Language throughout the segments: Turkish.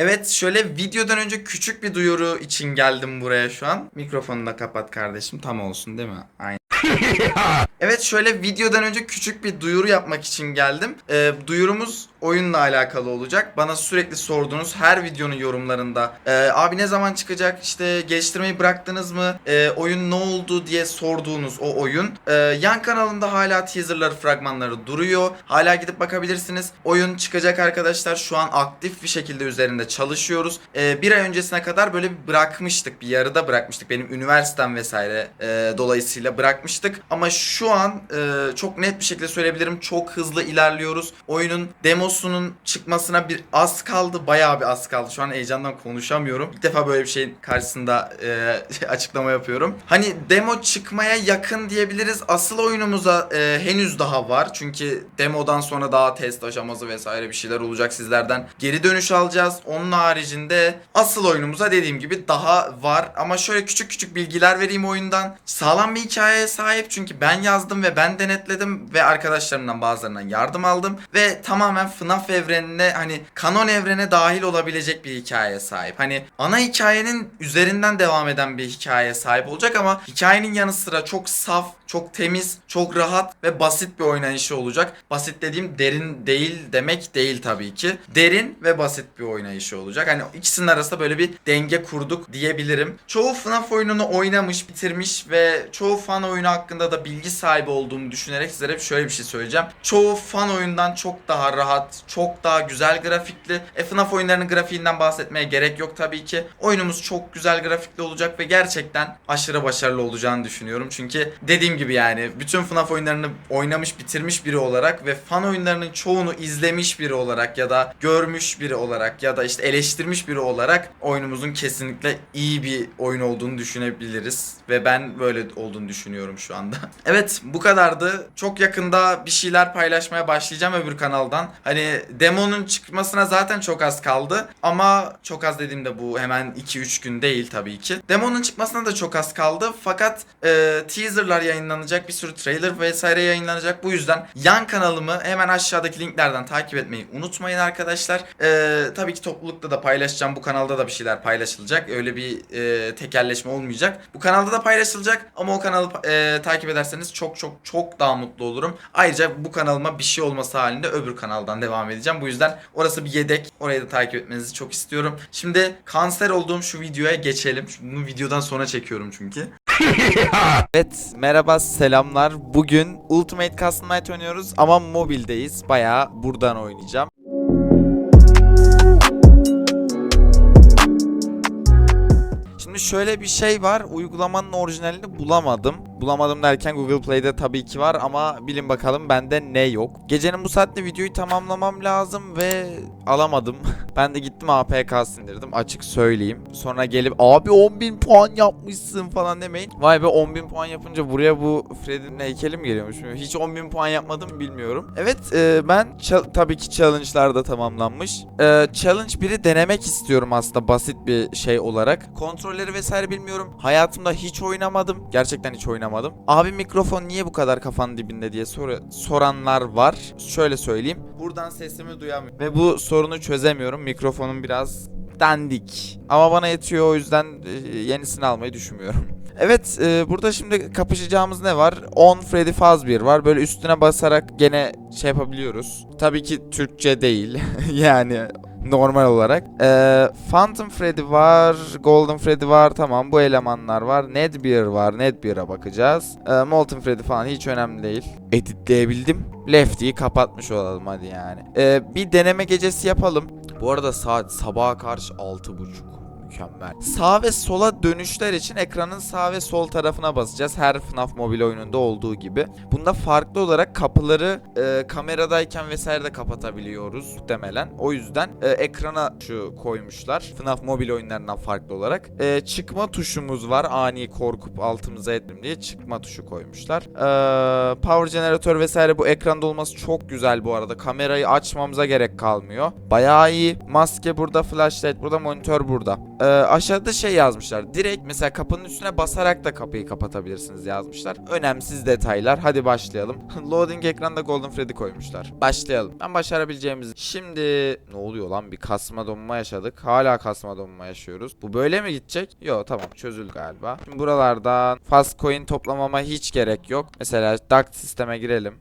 Evet şöyle videodan önce küçük bir duyuru için geldim buraya şu an. Mikrofonunu da kapat kardeşim tam olsun değil mi? Aynen. Evet şöyle videodan önce küçük bir duyuru yapmak için geldim. Ee, duyurumuz oyunla alakalı olacak. Bana sürekli sorduğunuz her videonun yorumlarında "Ee, abi ne zaman çıkacak işte geliştirmeyi bıraktınız mı Ee, oyun ne oldu diye sorduğunuz o oyun. Ee, yan kanalımda hala teaserları fragmanları duruyor. Hala gidip bakabilirsiniz. Oyun çıkacak arkadaşlar şu an aktif bir şekilde üzerinde çalışıyoruz. Ee, bir ay öncesine kadar böyle bir bırakmıştık bir yarıda bırakmıştık benim üniversitem vesaire e, dolayısıyla bırakmıştık. Ama şu an e, çok net bir şekilde söyleyebilirim çok hızlı ilerliyoruz. Oyunun demosunun çıkmasına bir az kaldı. Bayağı bir az kaldı. Şu an heyecandan konuşamıyorum. İlk defa böyle bir şeyin karşısında e, açıklama yapıyorum. Hani demo çıkmaya yakın diyebiliriz. Asıl oyunumuza e, henüz daha var. Çünkü demodan sonra daha test aşaması vesaire bir şeyler olacak sizlerden. Geri dönüş alacağız. Onun haricinde asıl oyunumuza dediğim gibi daha var. Ama şöyle küçük küçük bilgiler vereyim oyundan. Sağlam bir hikayeye sahip çünkü ben yazdım ve ben denetledim ve arkadaşlarımdan bazılarından yardım aldım ve tamamen FNAF evrenine hani kanon evrene dahil olabilecek bir hikayeye sahip. Hani ana hikayenin üzerinden devam eden bir hikayeye sahip olacak ama hikayenin yanı sıra çok saf, çok temiz, çok rahat ve basit bir oynayışı olacak. Basit dediğim derin değil demek değil tabii ki. Derin ve basit bir oynayışı olacak. Hani ikisinin arasında böyle bir denge kurduk diyebilirim. Çoğu FNAF oyununu oynamış, bitirmiş ve çoğu fan oyunu hakkında da bilgi sahibi olduğumu düşünerek sizlere şöyle bir şey söyleyeceğim. Çoğu fan oyundan çok daha rahat, çok daha güzel grafikli. E, FNAF oyunlarının grafiğinden bahsetmeye gerek yok tabii ki. Oyunumuz çok güzel grafikli olacak ve gerçekten aşırı başarılı olacağını düşünüyorum. Çünkü dediğim gibi yani bütün FNAF oyunlarını oynamış, bitirmiş biri olarak ve fan oyunlarının çoğunu izlemiş biri olarak ya da görmüş biri olarak ya da işte eleştirmiş biri olarak oyunumuzun kesinlikle iyi bir oyun olduğunu düşünebiliriz ve ben böyle olduğunu düşünüyorum şu anda. Evet bu kadardı. Çok yakında bir şeyler paylaşmaya başlayacağım öbür kanaldan. Hani demonun çıkmasına zaten çok az kaldı ama çok az dediğimde bu hemen 2-3 gün değil tabii ki. Demonun çıkmasına da çok az kaldı fakat e, teaserlar yayınlanacak bir sürü trailer vesaire yayınlanacak. Bu yüzden yan kanalımı hemen aşağıdaki linklerden takip etmeyi unutmayın arkadaşlar. E, tabii ki toplulukta da paylaşacağım. Bu kanalda da bir şeyler paylaşılacak. Öyle bir e, tekelleşme olmayacak. Bu kanalda da paylaşılacak ama o kanalı e, takip ederseniz çok çok çok daha mutlu olurum. Ayrıca bu kanalıma bir şey olması halinde öbür kanaldan devam edeceğim. Bu yüzden orası bir yedek. Orayı da takip etmenizi çok istiyorum. Şimdi kanser olduğum şu videoya geçelim. Bunu videodan sonra çekiyorum çünkü. Evet merhaba selamlar. Bugün Ultimate Custom Night oynuyoruz ama mobildeyiz. Bayağı buradan oynayacağım. Şimdi şöyle bir şey var. Uygulamanın orijinalini bulamadım. Bulamadım derken Google Play'de tabii ki var ama bilin bakalım bende ne yok. Gecenin bu saatte videoyu tamamlamam lazım ve alamadım. ben de gittim APK sindirdim açık söyleyeyim. Sonra gelip abi 10.000 puan yapmışsın falan demeyin. Vay be 10.000 puan yapınca buraya bu Freddy'nin heykeli mi geliyormuş? Hiç 10.000 puan yapmadım bilmiyorum. Evet e, ben tabii ki challenge'lar da tamamlanmış. E, challenge 1'i denemek istiyorum aslında basit bir şey olarak. Kontrolleri vesaire bilmiyorum. Hayatımda hiç oynamadım. Gerçekten hiç oynamadım. Abi mikrofon niye bu kadar kafanın dibinde diye sor- soranlar var. Şöyle söyleyeyim. Buradan sesimi duyamıyorum. Ve bu sorunu çözemiyorum. Mikrofonum biraz dandik. Ama bana yetiyor o yüzden e, yenisini almayı düşünmüyorum. Evet e, burada şimdi kapışacağımız ne var? 10 Freddy Fazbear var. Böyle üstüne basarak gene şey yapabiliyoruz. Tabii ki Türkçe değil. yani normal olarak. Ee, Phantom Freddy var, Golden Freddy var, tamam bu elemanlar var. Nedbeer var, Nedbeer'a bakacağız. Ee, Molten Freddy falan hiç önemli değil. Editleyebildim. Lefty'yi kapatmış olalım hadi yani. Ee, bir deneme gecesi yapalım. Bu arada saat sabaha karşı 6.30 mükemmel. Sağ ve sola dönüşler için ekranın sağ ve sol tarafına basacağız. Her FNAF mobil oyununda olduğu gibi. Bunda farklı olarak kapıları e, kameradayken vesaire de kapatabiliyoruz muhtemelen. O yüzden e, ekrana şu koymuşlar. FNAF mobil oyunlarından farklı olarak. E, çıkma tuşumuz var. Ani korkup altımıza ettim diye çıkma tuşu koymuşlar. E, power jeneratör vesaire bu ekranda olması çok güzel bu arada. Kamerayı açmamıza gerek kalmıyor. Bayağı iyi. Maske burada, flashlight burada, monitör burada. Ee, aşağıda şey yazmışlar. Direkt mesela kapının üstüne basarak da kapıyı kapatabilirsiniz yazmışlar. Önemsiz detaylar. Hadi başlayalım. Loading ekranda Golden Freddy koymuşlar. Başlayalım. Ben başarabileceğimiz. Şimdi ne oluyor lan? Bir kasma donma yaşadık. Hala kasma donma yaşıyoruz. Bu böyle mi gidecek? Yo tamam çözüldü galiba. Şimdi buralardan fast coin toplamama hiç gerek yok. Mesela duct sisteme girelim.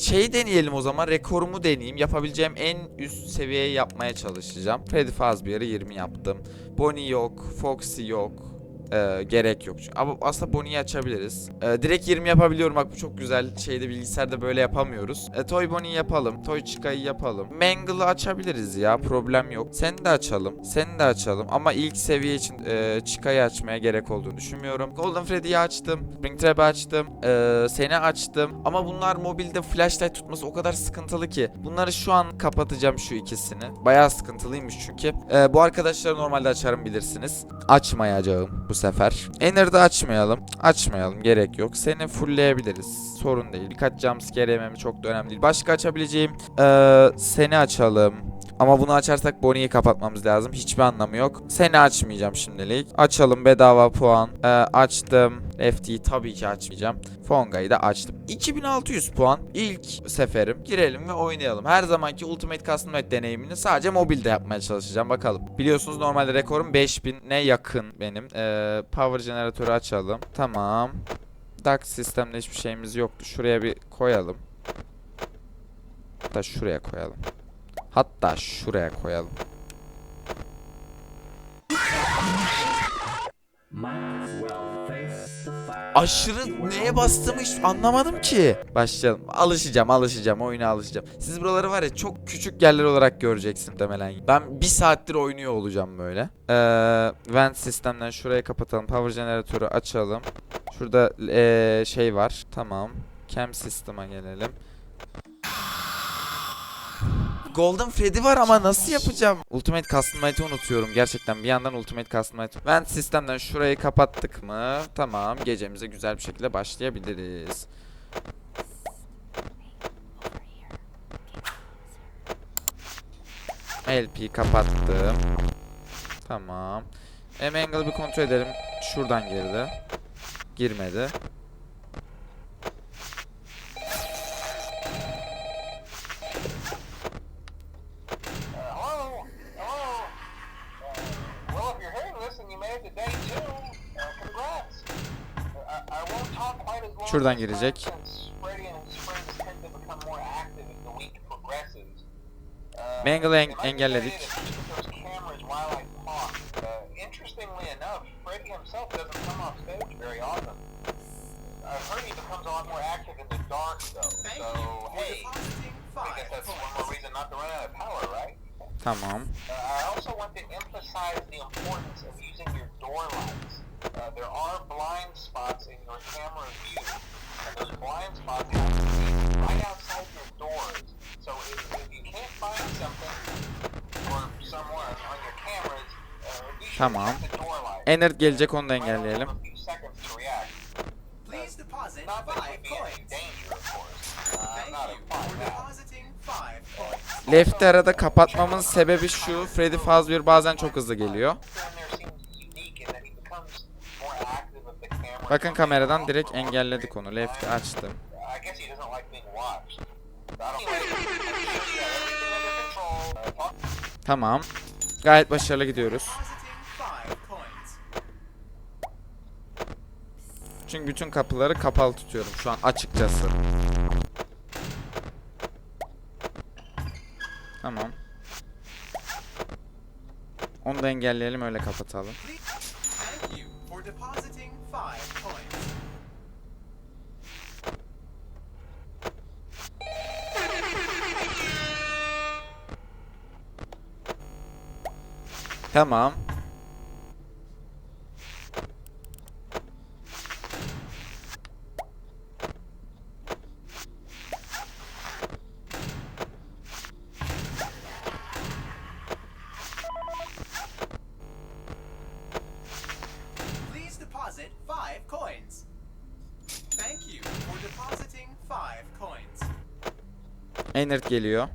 Şeyi deneyelim o zaman. Rekorumu deneyeyim. Yapabileceğim en üst seviyeye yapmaya çalışacağım. Freddy Fazbear'ı 20 yaptım. Bonnie yok. Foxy yok. Ee, gerek yok. Ama aslında Bonnie'yi açabiliriz. Ee, direkt 20 yapabiliyorum. Bak bu çok güzel. Şeyde bilgisayarda böyle yapamıyoruz. Ee, Toy Bonnie yapalım. Toy Chica'yı yapalım. Mangle'ı açabiliriz ya. Problem yok. Seni de açalım. Seni de açalım. Ama ilk seviye için e, Chica'yı açmaya gerek olduğunu düşünmüyorum. Golden Freddy'yi açtım. Springtrap'ı açtım. Ee, seni açtım. Ama bunlar mobilde flashlight tutması o kadar sıkıntılı ki. Bunları şu an kapatacağım şu ikisini. Bayağı sıkıntılıymış çünkü. Ee, bu arkadaşları normalde açarım bilirsiniz. Açmayacağım bu sefer. Ender'da açmayalım. Açmayalım gerek yok. Seni fullleyebiliriz. Sorun değil. Birkaç jumpscare yemem çok da önemli değil. Başka açabileceğim ee, seni açalım. Ama bunu açarsak Bonnie'yi kapatmamız lazım. Hiçbir anlamı yok. Seni açmayacağım şimdilik. Açalım bedava puan. Ee, açtım. Lefty'yi tabii ki açmayacağım. Fonga'yı da açtım. 2600 puan. İlk seferim. Girelim ve oynayalım. Her zamanki Ultimate Custom Night deneyimini sadece mobilde yapmaya çalışacağım. Bakalım. Biliyorsunuz normalde rekorum 5000'e yakın benim. Ee, power jeneratörü açalım. Tamam. Duct sistemde hiçbir şeyimiz yoktu. Şuraya bir koyalım. Hatta şuraya koyalım. Hatta şuraya koyalım. Aşırı neye bastığımı hiç anlamadım ki. Başlayalım. Alışacağım, alışacağım. Oyuna alışacağım. Siz buraları var ya çok küçük yerler olarak göreceksin demelen. Ben bir saattir oynuyor olacağım böyle. Ee, vent sistemden şurayı kapatalım. Power jeneratörü açalım. Şurada ee, şey var. Tamam. Cam sistema gelelim. Golden Freddy var ama nasıl yapacağım? Ultimate Custom Night'ı unutuyorum gerçekten. Bir yandan Ultimate Custom Night. Vent sistemden şurayı kapattık mı? Tamam. Gecemize güzel bir şekilde başlayabiliriz. LP kapattım. Tamam. Hem angle bir kontrol edelim. Şuradan girdi. Girmedi. Run out of power, right? Tamam. Uh, I also want to emphasize the importance of using your door lights. Uh, there are blind spots in your camera view, and those blind spots have to be right outside your doors. So if, if you can't find something or someone on your cameras, uh, be sure Tamam. to check the door light. Ennard gelecek onu da engelleyelim. Please deposit five coins. Uh, five points. Left'i arada kapatmamın sebebi şu. Freddy Fazbear bazen çok hızlı geliyor. Bakın kameradan direkt engelledik onu. Left'i açtım. Tamam. Gayet başarılı gidiyoruz. Çünkü bütün kapıları kapalı tutuyorum şu an açıkçası. Tamam. Onu da engelleyelim öyle kapatalım. Thank you for depositing five coins. Tamam. deposit five coins. Thank you for depositing five coins. Enert geliyor.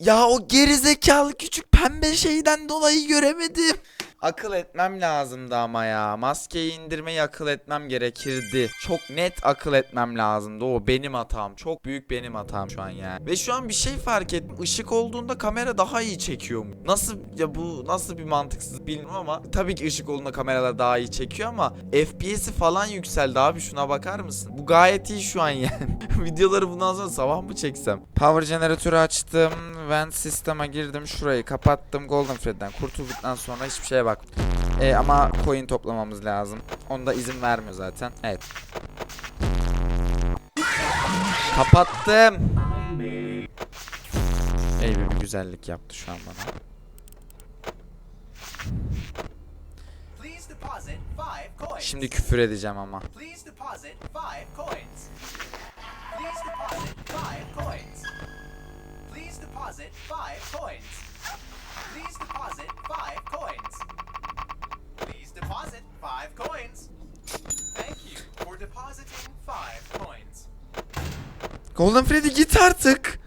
Ya o gerizekalı küçük pembe şeyden dolayı göremedim. Akıl etmem lazımdı ama ya. Maskeyi indirmeyi akıl etmem gerekirdi. Çok net akıl etmem lazımdı. O benim hatam. Çok büyük benim hatam şu an yani. Ve şu an bir şey fark ettim. Işık olduğunda kamera daha iyi çekiyor mu? Nasıl ya bu nasıl bir mantıksız bilmiyorum ama tabii ki ışık olduğunda kameralar daha iyi çekiyor ama FPS'i falan yükseldi abi şuna bakar mısın? Bu gayet iyi şu an yani. Videoları bundan sonra sabah mı çeksem? Power jeneratörü açtım. Vent sisteme girdim. Şurayı kapattım. Golden Thread'den kurtulduktan sonra hiçbir şeye bak. Ee, ama coin toplamamız lazım. Onda izin vermiyor zaten. Evet. Kapattım. Eyvah bir güzellik yaptı şu an bana. Şimdi küfür edeceğim ama. Golden Freddy git artık.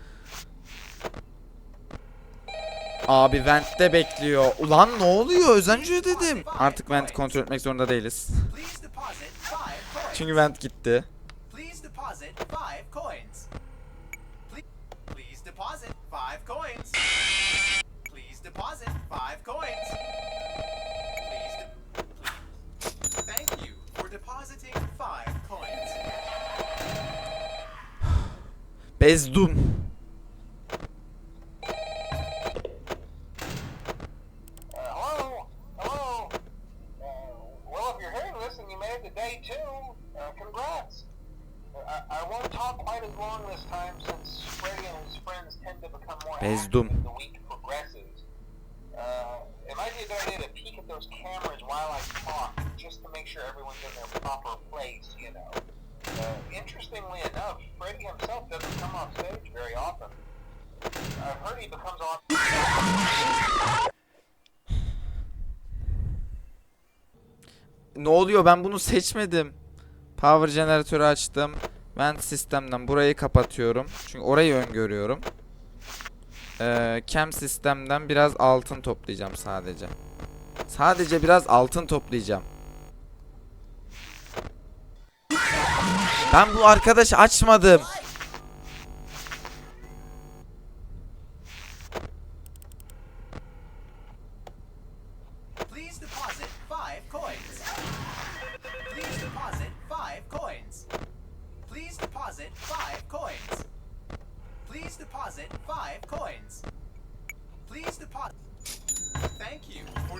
Abi Vent'te bekliyor. Ulan ne oluyor? Özenci ödedim. Artık Vent'i kontrol etmek zorunda değiliz. Please deposit five coins. Çünkü Vent gitti. Please deposit five coins. To make sure everyone's in their proper place, you know. Uh, interestingly enough, Freddy himself doesn't come off stage very often. I've heard he becomes off. Ne oluyor? Ben bunu seçmedim. Power jeneratörü açtım. Vent sistemden burayı kapatıyorum. Çünkü orayı öngörüyorum. Ee, cam sistemden biraz altın toplayacağım sadece. Sadece biraz altın toplayacağım.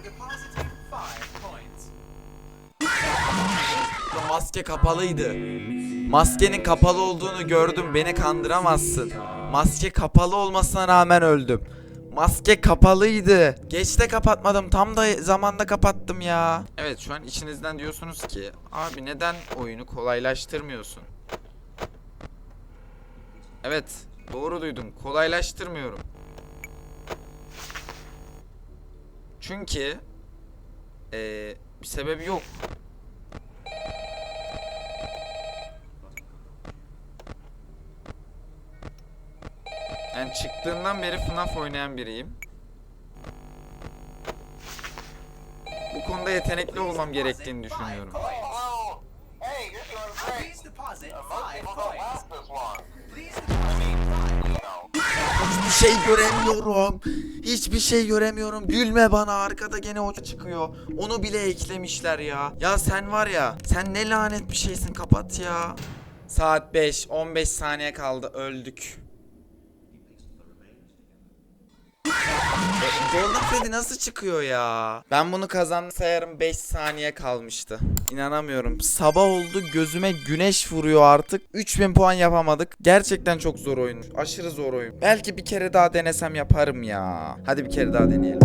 Depositing five coins. Bu maske kapalıydı. Maskenin kapalı olduğunu gördüm. Beni kandıramazsın. Maske kapalı olmasına rağmen öldüm. Maske kapalıydı. Geç de kapatmadım. Tam da zamanda kapattım ya. Evet şu an içinizden diyorsunuz ki abi neden oyunu kolaylaştırmıyorsun? Evet doğru duydum. Kolaylaştırmıyorum. Çünkü eee, bir sebebi yok. Yani çıktığından beri FNAF oynayan biriyim. Bu konuda yetenekli olmam gerektiğini düşünüyorum. Hiçbir şey göremiyorum. Hiçbir şey göremiyorum. Gülme bana arkada gene o çıkıyor. Onu bile eklemişler ya. Ya sen var ya sen ne lanet bir şeysin kapat ya. Saat 5 15 saniye kaldı öldük. Golden Freddy nasıl çıkıyor ya? Ben bunu kazandı sayarım 5 saniye kalmıştı. İnanamıyorum. Sabah oldu gözüme güneş vuruyor artık. 3000 puan yapamadık. Gerçekten çok zor oyun. Aşırı zor oyun. Belki bir kere daha denesem yaparım ya. Hadi bir kere daha deneyelim.